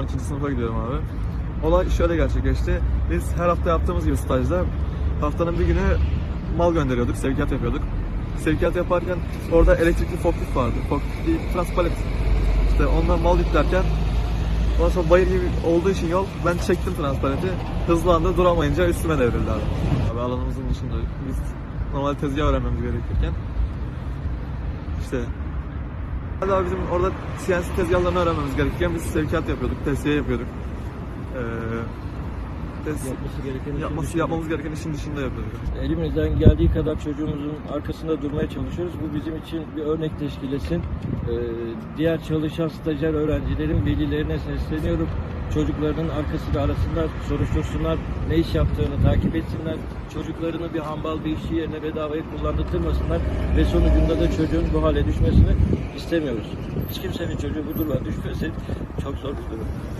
12. sınıfa gidiyorum abi. Olay şöyle gerçekleşti. Biz her hafta yaptığımız gibi stajda haftanın bir günü mal gönderiyorduk, sevkiyat yapıyorduk. Sevkiyat yaparken orada elektrikli forklift vardı. Forklift değil, transpalet. İşte ondan mal yüklerken ondan sonra bayır gibi olduğu için yol ben çektim transparenti. Hızlandı duramayınca üstüme devrildi abi. Abi alanımızın dışında biz normal tezgah öğrenmemiz gerekirken işte Abi bizim orada CNC tezgahlarını öğrenmemiz gerekirken biz sevkiyat yapıyorduk, tesiye yapıyorduk. Ee, tes- Yapması gereken yapması, yapmamız gereken işin dışında yapıyorduk. Elimizden geldiği kadar çocuğumuzun arkasında durmaya çalışıyoruz. Bu bizim için bir örnek teşkil etsin. Ee, diğer çalışan stajyer öğrencilerin velilerine sesleniyorum. Çocuklarının arkasında arasında soruştursunlar, ne iş yaptığını takip etsinler. Çocuklarını bir hambal bir işçi yerine bedavaya kullandırtmasınlar ve sonucunda da çocuğun bu hale düşmesini istemiyoruz. Hiç kimsenin çocuğu bu duruma düşmesin. Çok zor bir durum.